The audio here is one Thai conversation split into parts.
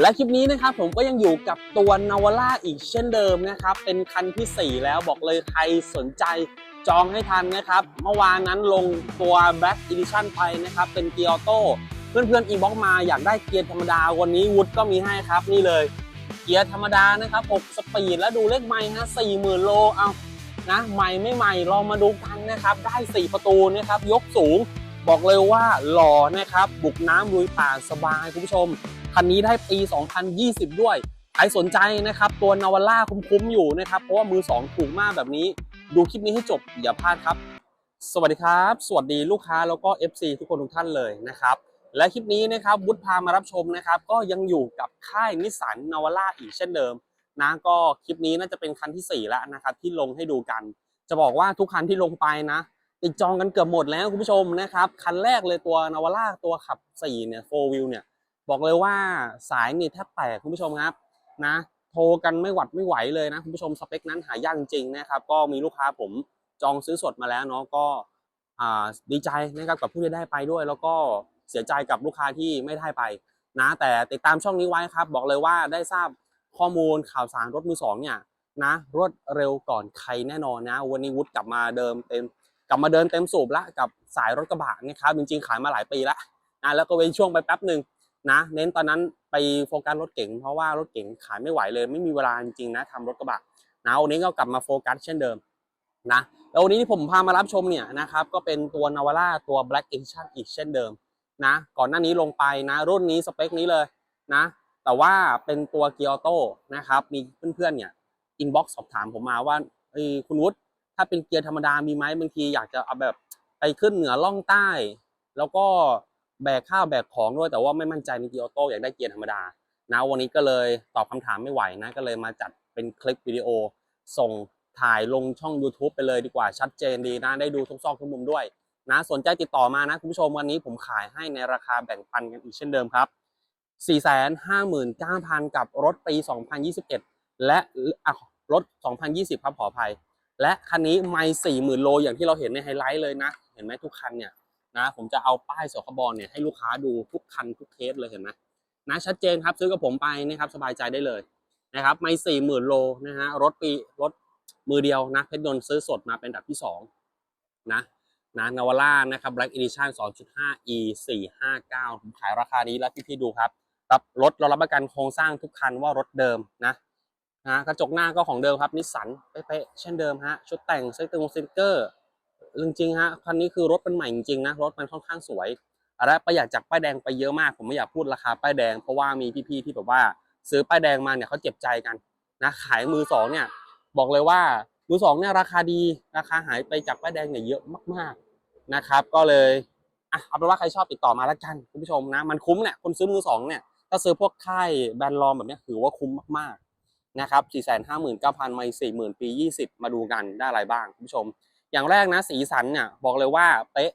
และคลิปนี้นะครับผมก็ยังอยู่กับตัวนาวาร่าอีกเช่นเดิมนะครับ เป็นคันทีสี่ 4 แล้วบอกเลยใครสนใจจองให้ทันนะครับ เมื่อวานนั้นลงตัว Black Edition ไปนะครับ เป็นเกียร์ออโต้เพื่อนๆอีบ็อกมาอยากได้เกียร์ธรรมดาวันนี้วุฒก็มีให้ครับนี่เลย เกียร์ธรรมดานะครับ6สปีดแล้วดูเลขไม้ฮะ40,000โลเอานะใหม่ไม่ใหม่ลองมาดูกันนะครับ ได้ 4 ประตูนะครับยกสูง บอกเลยว่าหล่อนะครับ บุกน้ำลุยป่าสบายคุณผู้ชม คันนี้ได้ปี 2020 ด้วย ใครสนใจนะครับ ตัวนาวาร่าคุ้มๆอยู่นะครับ เพราะว่ามือ 2 ถูกมากแบบนี้ ดูคลิปนี้ให้จบอย่าพลาดครับ สวัสดีครับ สวัสดีลูกค้าแล้วก็ FC ทุกคนทุกท่านเลยนะครับ และคลิปนี้นะครับวุฒิพามารับชมนะครับ ก็ยังอยู่กับค่ายนิสสันนาวาร่าอีกเช่นเดิมนะก็คลิปนี้น่าจะเป็นคันที่ 4 แล้วนะครับที่ลงให้ดูกัน จะบอกว่าทุกคันที่ลงไปนะติดจองกันเกือบหมดแล้วคุณผู้ชมนะครับ คันแรกเลยตัวนาวาร่าตัวขับ4เนี่ย4 w h e e เนี่ย บอกเลยว่าสายนี่แทบแตกคุณผู้ชมครับนะโทรกันไม่หวัดไม่ไหวเลยนะ คุณผู้ชมสเปคนั้นหายากจริงๆนะครับ ก็มีลูกค้าผมจองซื้อสดมาแล้วเนาะก็ดีใจนะครับกับผู้ที่ได้ไปด้วย แล้วก็เสียใจกับลูกค้าที่ไม่ได้ไปนะแต่ติดตามช่องนี้ไว้ครับ บอกเลยว่าได้ทราบข้อมูลข่าวสารรถมือสองเนี่ยนะรวดเร็วก่อนใครแน่นอนนะ วันนี้วุฒิกลับมาเดิมเต็มกลับมาเดินเต็มสูบละกับสายรถกระบะนะครับจริงๆขายมาหลายปีละนะแล้วก็เว้นช่วงไปแป๊บหนึ่ง นะ เน้นตอนนั้นไปโฟกัสรถเก๋งเพราะว่ารถเก๋งขายไม่ไหวเลย ไม่มีเวลาจริงๆนะทำรถกระบะนะวันนี้ก็กลับมาโฟกัสเช่นเดิมนะแล้ววันนี้ที่ผมพามารับชมเนี่ยนะครับก็เป็นตัวนาวาร่าตัว Black Edition อีกเช่นเดิมนะก่อนหน้านี้ลงไปนะรุ่นนี้สเปคนี้เลยนะแต่ว่าเป็นตัวเกียร์ออโต้นะครับมีเพื่อนๆเนี่ยอินบ็อกซ์สอบถามผมมาว่าเอ้ยคุณวุฒิถ้าเป็นเกียร์ธรรมดามีไหมบางทีอยากจะเอาแบบไปขึ้นเหนือล่องใต้ แล้วก็ แบกข้าวแบกของด้วยแต่ว่าไม่มั่นใจในเกียร์ออโต้อยากได้เกียร์ธรรมดานะวันนี้ก็เลยตอบคำถามไม่ไหวนะก็เลยมาจัดเป็นคลิปวิดีโอ ส่งถ่ายลงช่อง YouTube ไปเลยดีกว่าชัดเจนดีนะได้ดูทุกซอกทุกมุมด้วยนะสนใจติดต่อมานะคุณผู้ชมวันนี้ผมขายให้ในราคาแบ่งปันกันอีกเช่นเดิมครับ 459,000 กับรถปี 2021 และอะรถ 2020 ครับขออภัย และคันนี้ไม่สี่หมื่นโลอย่างที่เราเห็นในไฮไลท์เลยนะ เห็นไหมทุกคันเนี่ย นะผมจะเอาป้ายสคบเนี่ยให้ลูกค้าดูทุกคันทุกเคสเลยเห็นไหมนะชัดเจนครับซื้อกับผมไปนะครับสบายใจได้เลยนะครับไม่สี่หมื่นโลนะฮะรถปีรถมือเดียวนะเพชรยนต์ซื้อสดมาเป็นอัดับที่สองนะนะนาวาร่านะครับ Black Edition 2.5 e 459ผมขายราคานี้แล้วพี่ๆดูครับรับรถเรารับประกันโครงสร้างทุกคันว่ารถเดิมนะนะกระจกหน้าก็ของเดิมครับนิสสันเป๊ะๆเช่นเดิมฮะชุดแต่งเซ็ตงสติกเกอร์ จริงๆฮะคันนี้คือรถเป็นใหม่จริงๆนะรถมันค่อนข้างสวยและประหยัดจากป้ายแดงไปเยอะมาก ผมไม่อยากพูดราคาป้ายแดงเพราะว่ามีพี่ๆที่แบบว่าซื้อป้ายแดงมาเนี่ยเขาเจ็บใจกันนะขายมือสองเนี่ยบอกเลยว่ามือสองเนี่ยราคาดีราคาหายไปจากป้ายแดงเนี่ยเยอะมากๆนะครับ ก็เลยอะเอาเป็นว่าใครชอบติดต่อมาแล้วกันคุณผู้ชมนะมันคุ้มเนี่ยคนซื้อมือสองเนี่ยถ้าซื้อพวกค่ายแบรนด์รอมแบบนี้ถือว่าคุ้มมากๆนะครับ459,000ไม่40,000 ปี 20 มาดูกันได้อะไรบ้างคุณผู้ชม อย่างแรกนะสีสันเนี่ยบอกเลยว่าเป๊ะ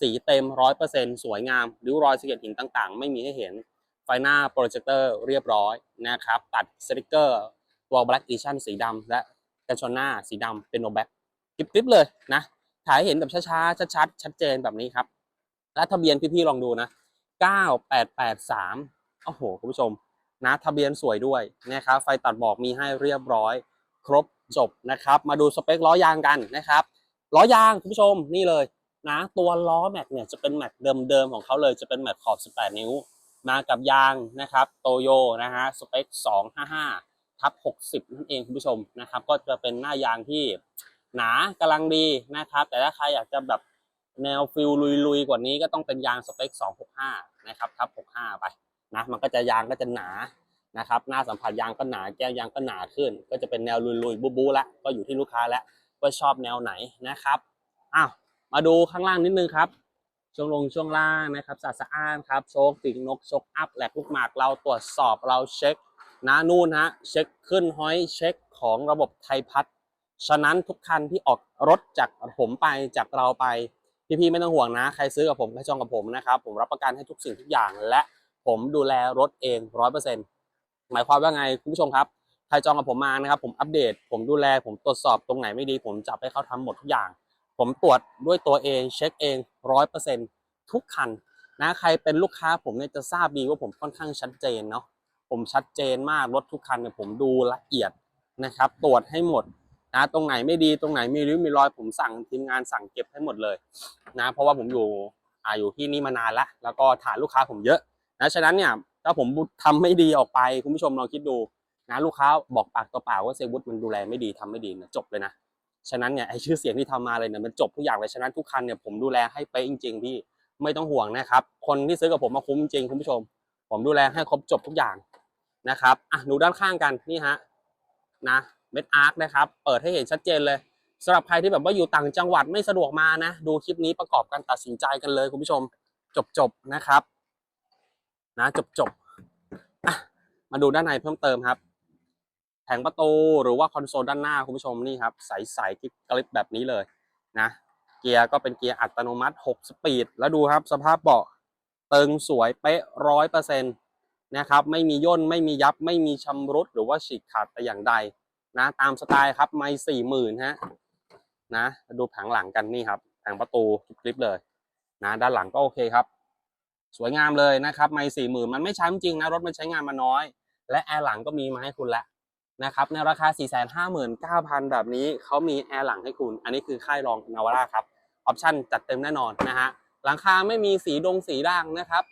สีเต็ม100%สวยงามริ้วรอยสะเก็ดหินต่างๆ ไม่มีให้เห็น ไฟหน้าโปรเจคเตอร์เรียบร้อยนะครับ ตัดสติกเกอร์ตัว Black Edition สีดำและกันชนหน้าสีดำเป็นโนแบ็คกริบๆเลยนะถ่ายให้เห็นแบบช้าๆ ชัดๆ ชัดเจนแบบนี้ครับ และทะเบียนพี่ๆ ลองดูนะ 9883 โอ้โห คุณผู้ชม นะทะเบียนสวยด้วยนะครับ ไฟตัดหมอกมีให้เรียบร้อย ครบจบนะครับ มาดูสเปคล้อยางกันนะครับ ล้อยางคุณผู้ชมนี่เลยนะตัวล้อแม็กเนี่ยจะเป็นแม็กเดิมๆของเขาเลยจะเป็นแม็กขอบ 18 นิ้ว มากับยางนะครับโตโยนะฮะสเปค 255ทับ60 นั่นเองคุณผู้ชมนะครับก็จะเป็นหน้ายางที่หนากำลังดีนะครับ แต่ถ้าใครอยากจะแบบแนวฟิลลุยๆ กว่านี้ก็ต้องเป็นยางสเปค 265 นะครับทับ65 ไปนะมันก็จะยางก็จะหนานะครับหน้าสัมผัสยางก็หนาแก้วยางก็หนาขึ้น ก็จะเป็นแนวลุยๆบู๊ๆละก็อยู่ที่ลูกค้าแล้ว ว่าชอบแนวไหนนะครับอ้าวมาดูข้างล่างนิดนึงครับ ช่วงลงช่วงล่างนะครับสะอาดสะอ้านครับโชคติ่งนกโชคอัพแหลกลูกหมากเราตรวจสอบเราเช็คนะนู่นฮะเช็คขึ้นห้อยเช็คของระบบไทยพัฒฉะนั้นทุกคันที่ออกรถจากผมไปจากเราไปพี่ๆไม่ต้องห่วงนะ ใครซื้อกับผมใครจองกับผมนะครับ ผมรับประกันให้ทุกสิ่งทุกอย่างและผมดูแลรถเองร้อยเปอร์เซ็นต์หมายความว่าไงคุณผู้ชมครับ ใครจองกับผมมานะครับ ผมอัปเดต ผมดูแล ผมตรวจสอบตรงไหนไม่ดี ผมจับให้เขาทำหมดทุกอย่าง ผมตรวจด้วยตัวเองเช็คเองร้อยเปอร์เซ็นต์ทุกคันนะใครเป็นลูกค้าผมเนี่ยจะทราบดีว่าผมค่อนข้างชัดเจนเนาะผมชัดเจนมากรถทุกคันเนี่ยผมดูละเอียดนะครับ ตรวจให้หมดนะตรงไหนไม่ดีตรงไหนมีริ้วมีรอยผมสั่งทีมงานสั่งเก็บให้หมดเลยนะเพราะว่าผมอยู่อ่าอยู่ที่นี่มานานละแล้วก็ฐานลูกค้าผมเยอะนะฉะนั้นเนี่ยถ้าผมทำไม่ดีออกไปคุณผู้ชมลองคิดดู นะลูกค้าบอกปากต่อปากว่าเซวุฒมันดูแลไม่ดีทำไม่ดีนะจบเลยนะฉะนั้นเนี่ยไอชื่อเสียงที่ทำมาเลยเนี่ยมันจบทุกอย่างเลยฉะนั้นทุกคันเนี่ยผมดูแลให้เป๊ะจริง ๆ พี่ไม่ต้องห่วงนะครับ คนที่ซื้อกับผมมาคุ้มจริงคุณผู้ชม ผมดูแลให้ครบจบทุกอย่างนะครับอะดูด้านข้างกันนี่ฮะนะเม็ดอาร์คนะครับ เปิดให้เห็นชัดเจนเลยสำหรับใครที่แบบว่าอยู่ต่างจังหวัดไม่สะดวกมานะ ดูคลิปนี้ประกอบการตัดสินใจกันเลยคุณผู้ชม จบจบนะครับ นะจบจบมาดูด้านในเพิ่มเติมครับ งประตูหรือว่าคอนโซลด้านหน้าคุณผู้ชมนี่ครับ ใสๆกิ๊บกริบแบบนี้เลยนะ เกียร์ก็เป็นเกียร์อัตโนมัติ 6 สปีด แล้วดูครับสภาพเบาะเติงสวยเป๊ะร้อยเปอร์เซ็นต์นะครับไม่มีย่นไม่มียับไม่มีชำรุดหรือว่าฉีกขาดแต่อย่างใดนะตามสไตล์ครับไม่สี่หมื่นฮะนะดูแผงหลังกันนี่ครับแผงประตูคลิปเลยนะด้านหลังก็โอเคครับ สวยงามเลยนะครับไม่สี่หมื่นมันไม่ใช้จริงนะรถมันใช้งานมาน้อย และแอร์หลังก็มีมาให้คุณแล้ว นะครับในราคา 459,000 แบบนี้เขามีแอร์หลังให้คุณ อันนี้คือค่ายรองนาวาร่าครับออปชั่นจัดเต็มแน่นอนนะฮะหลังคาไม่มีสีดงสีด่างนะครับ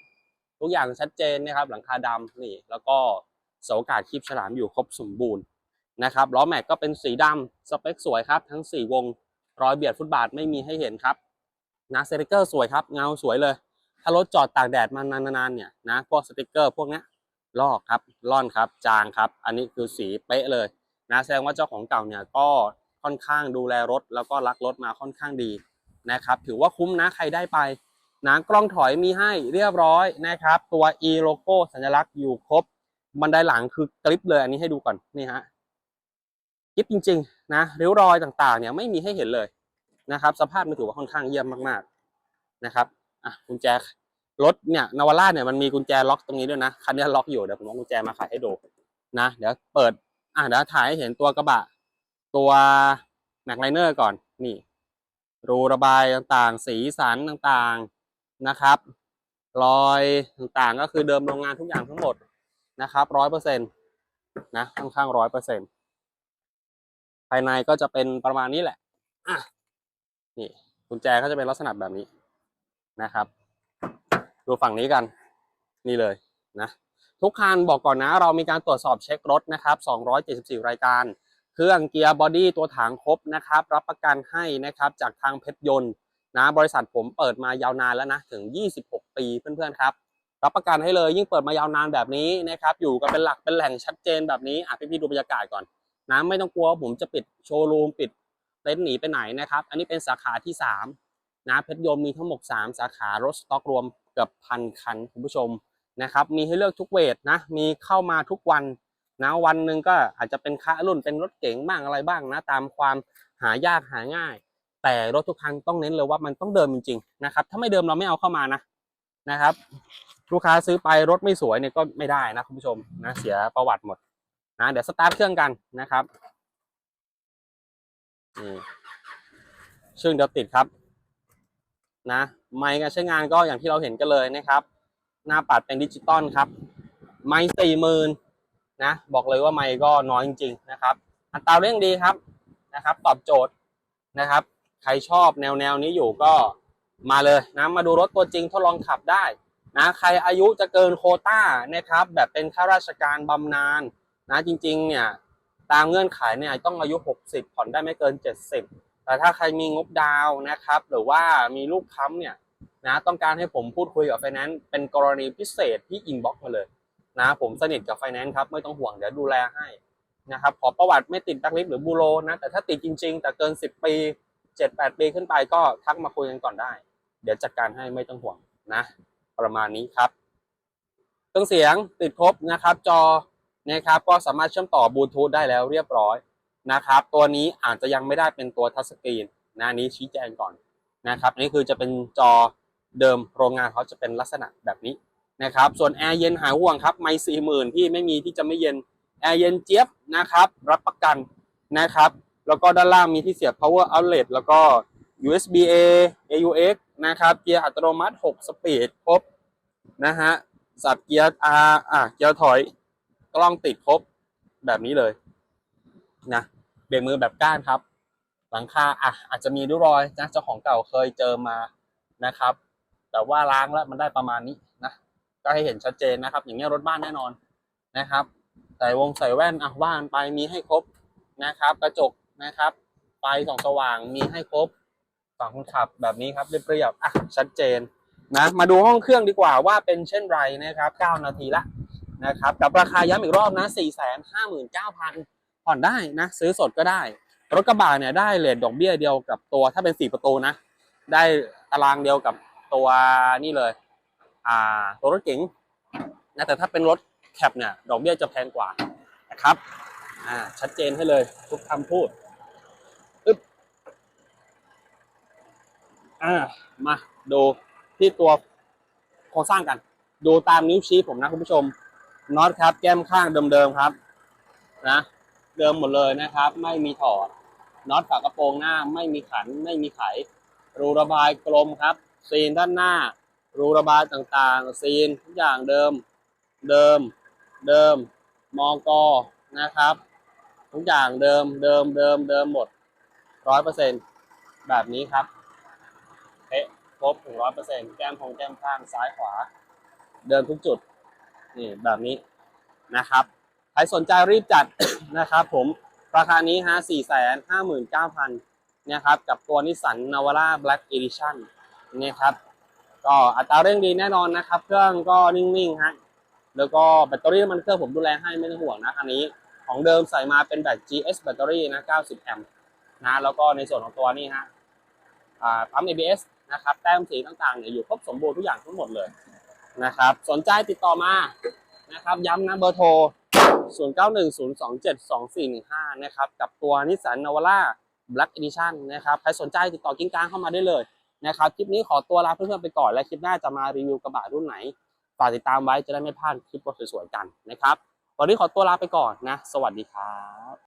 ทุกอย่างชัดเจนนะครับ หลังคาดำนี่ แล้วก็เสาอากาศคีบฉลามอยู่ครบสมบูรณ์นะครับล้อแม็กก็เป็นสีดำสเปคสวยครับทั้ง 4 วงรอยเบียดฟุตบาทไม่มีให้เห็นครับนะสติกเกอร์สวยครับเงาสวยเลย ถ้ารถจอดตากแดดมานานๆเนี่ยนะพวกสติกเกอร์พวกเนี้ย ลอกครับล่อนครับจางครับ อันนี้คือสีเป๊ะเลยนะแสดงว่าเจ้าของเก่าเนี่ยก็ค่อนข้างดูแลรถ แล้วก็รักรถมาค่อนข้างดีนะครับ ถือว่าคุ้มนะใครได้ไปนะกล้องถอยมีให้เรียบร้อยนะครับ ตัว e โลโก้สัญลักษณ์อยู่ครบบันไดหลังคือกริปเลยอันนี้ให้ดูก่อนนี่ฮะกริปจริง ๆ นะริ้วรอยต่างๆ เนี่ยไม่มีให้เห็นเลยนะครับ สภาพมันถือว่าค่อนข้างเยี่ยมมากๆนะครับอะกุญแจ รถเนี่ยนาวาร่าเนี่ยมันมีกุญแจล็อกตรงนี้ด้วยนะคันนี้ล็อกอยู่เดี๋ยวผมเอากุญแจมาขายให้ดูนะ เดี๋ยวเปิดอะเดี๋ยวถ่ายให้เห็นตัวกระบะ ตัวแม็กไลเนอร์ก่อนนี่ รูระบายต่างๆ สีสันต่างๆนะครับ รอยต่างๆก็คือเดิมโรงงานทุกอย่างทั้งหมดนะครับร้อยเปอร์เซ็นต์นะค่อนข้างร้อยเปอร์เซ็นต์ภายในก็จะเป็นประมาณนี้แหละอะนี่กุญแจก็จะเป็นลักษณะแบบนี้นะครับ ดูฝั่งนี้กัน นี่เลยนะ ทุกคันบอกก่อนนะ เรามีการตรวจสอบเช็ครถนะครับ 274 รายการ เครื่องเกียร์บอดี้ตัวถังครบนะครับ รับประกันให้นะครับจากทางเพชรยนต์นะบริษัทผมเปิดมายาวนานแล้วนะ ถึง 26 ปีเพื่อนๆครับ รับประกันให้เลยยิ่งเปิดมายาวนานแบบนี้นะครับ อยู่กันเป็นหลักเป็นแหล่งชัดเจนแบบนี้อะพี่ๆดูบรรยากาศก่อนนะไม่ต้องกลัวผมจะปิดโชว์รูมปิดเต็นท์หนีไปไหนนะครับ อันนี้เป็นสาขาที่ 3นะเพชรยนต์มีทั้งหมด3สาขารถสต็อกรวม อบพันคันคุณผู้ชมนะครับ มีให้เลือกทุกเวทนะ มีเข้ามาทุกวันนะวันหนึ่งก็อาจจะเป็นค่ารุ่นเป็นรถเก๋งบ้างอะไรบ้างนะ ตามความหายากหาง่าย แต่รถทุกคันต้องเน้นเลยว่ามันต้องเดิมจริงๆนะครับ ถ้าไม่เดิมเราไม่เอาเข้ามานะนะครับ ลูกค้าซื้อไปรถไม่สวยเนี่ยก็ไม่ได้นะคุณผู้ชมนะเสียประวัติหมดนะเดี๋ยวสตาร์ทเครื่องกันนะครับนี่ซึ่งเดี๋ยวติดครับ นะไมค์การใช้งานก็อย่างที่เราเห็นกันเลยนะครับ หน้าปัดเป็นดิจิตอลครับ ไมค์สี่หมื่นนะบอกเลยว่าไมค์ก็น้อยจริง ๆ นะครับ อัตราเร่งดีครับนะครับ ตอบโจทย์นะครับ ใครชอบแนวแนวนี้อยู่ก็มาเลยนะมาดูรถตัวจริงทดลองขับได้นะใครอายุจะเกินโคต้านะครับ แบบเป็นข้าราชการบำนาญนะจริงๆเนี่ยตามเงื่อนไขเนี่ยต้องอายุ 60 ผ่อนได้ไม่เกิน 70 แต่ถ้าใครมีงบดาวนะครับ หรือว่ามีลูกค้ำเนี่ยนะต้องการให้ผมพูดคุยกับไฟแนนซ์เป็นกรณีพิเศษที่อินบ็อกมาเลยนะผมสนิทกับไฟแนนซ์ครับไม่ต้องห่วงเดี๋ยวดูแลให้นะครับขอประวัติไม่ติดแบล็คลิสต์หรือบูโรนะแต่ถ้าติดจริง ๆ แต่เกิน 10 ปี 7-8 ปีขึ้นไปก็ทักมาคุยกันก่อนได้ เดี๋ยวจัดการให้ไม่ต้องห่วงนะ ประมาณนี้ครับเครื่องเสียงติดครบนะครับ จอนะครับก็สามารถเชื่อมต่อบลูทูธได้แล้วเรียบร้อย นะครับ ตัวนี้อาจจะยังไม่ได้เป็นตัวทัชสกรีนนะนี้ชี้แจงก่อนนะครับนนี้คือจะเป็นจอเดิมโรงงานเขาจะเป็นลักษณะแบบนี้นะครับ ส่วนแอร์เย็นหายห่วงครับ ไม่สี่หมื่นที่ไม่มีที่จะไม่เย็นแอร์เย็นเจี๊ยบนะครับ รับประกันนะครับ แล้วก็ด้านล่างมีที่เสียบ power outlet แล้วก็ USB A AUX นะครับ เกียร์อัตโนมัติ 6 สปีดครบนะฮะ สับเกียร์ R อะเกียร์ถอย กล้องติดครบแบบนี้เลยนะ เบรกมือแบบก้านครับ หลังคาอะอาจจะมีริ้วรอยนะเจ้าของเก่าเคยเจอมานะครับ แต่ว่าล้างแล้วมันได้ประมาณนี้นะก็ให้เห็นชัดเจนนะครับ อย่างเงี้ยรถบ้านแน่นอนนะครับใส่วงใส่แว่นอะว่านไปมีให้ครบนะครับ กระจกนะครับไฟส่องสว่างมีให้ครบฝั่งคนขับแบบนี้ครับเรียบๆอะชัดเจนนะมาดูห้องเครื่องดีกว่าว่าเป็นเช่นไรนะครับ 9 นาทีละนะครับกับราคาย้ำอีกรอบนะ 459,000 ผ่อนได้นะ ซื้อสดก็ได้ รถกระบะเนี่ยได้เลทดอกเบี้ยเดียวกับตัวถ้าเป็นสี่ประตูนะ ได้ตารางเดียวกับตัวนี่เลย อ่า ตัวรถเก๋งนะแต่ถ้าเป็นรถแคปเนี่ยดอกเบี้ยจะแพงกว่านะครับ อ่า ชัดเจนให้เลยทุกคำพูดอึ๊บอ่ามาดูที่ตัวโครงสร้างกัน ดูตามนิ้วชี้ผมนะคุณผู้ชมน็อตครับ แก้มข้างเดิมๆครับ นะ เดิมหมดเลยนะครับ ไม่มีถอดน็อตฝากระโปรงหน้าไม่มีขันไม่มีไข รูระบายกลมครับ ซีนด้านหน้า รูระบายต่างๆ ซีนทุกอย่างเดิม เดิม เดิมมอกอนะครับ ทุกอย่างเดิมเดิมเดิมเดิมหมดร้อยเปอร์เซ็นแบบนี้ครับเป๊ะครบถึงร้อยเปอร์เซ็นแก้มของแก้มข้างซ้ายขวา เดิมทุกจุดนี่แบบนี้นะครับ รสนใจรีบจัดนะครับผมราคานี้ฮะ4 5 9 0 0 0นะครับกับตัวนิสสันนาวาร่า Black Edition นี่ครับก็อัตราเร่งดีแน่นอนนะครับ เครื่องก็นิ่งๆฮะแล้วก็แบตเตอรี่มันเครื่องผมดูแลให้ไม่ต้องห่วงนะคันนี้ ของเดิมใส่มาเป็นแบต GS แบตเตอรี่นะ90แอมป์นะแล้วก็ในส่วนของตัวนี้ฮะปั๊ม ABS นะครับแต้มสีต่างๆเนี่ยอยู่ครบสมบูรณ์ทุกอย่างทั้งหมดเลยนะครับสนใจติดต่อมานะครับย้ำนะเบอร์โทร 0910272415 นะครับ กับตัวนิสสันนาวาร่า Black Edition นะครับ ใครสนใจติดต่อกิ้งกลางเข้ามาได้เลยนะครับ คลิปนี้ขอตัวลาเพื่อนๆไปก่อน และคลิปหน้าจะมารีวิวกระบะรุ่นไหน ฝากติดตามไว้จะได้ไม่พลาดคลิปสวยๆกันนะครับ วันนี้ขอตัวลาไปก่อนนะ สวัสดีครับ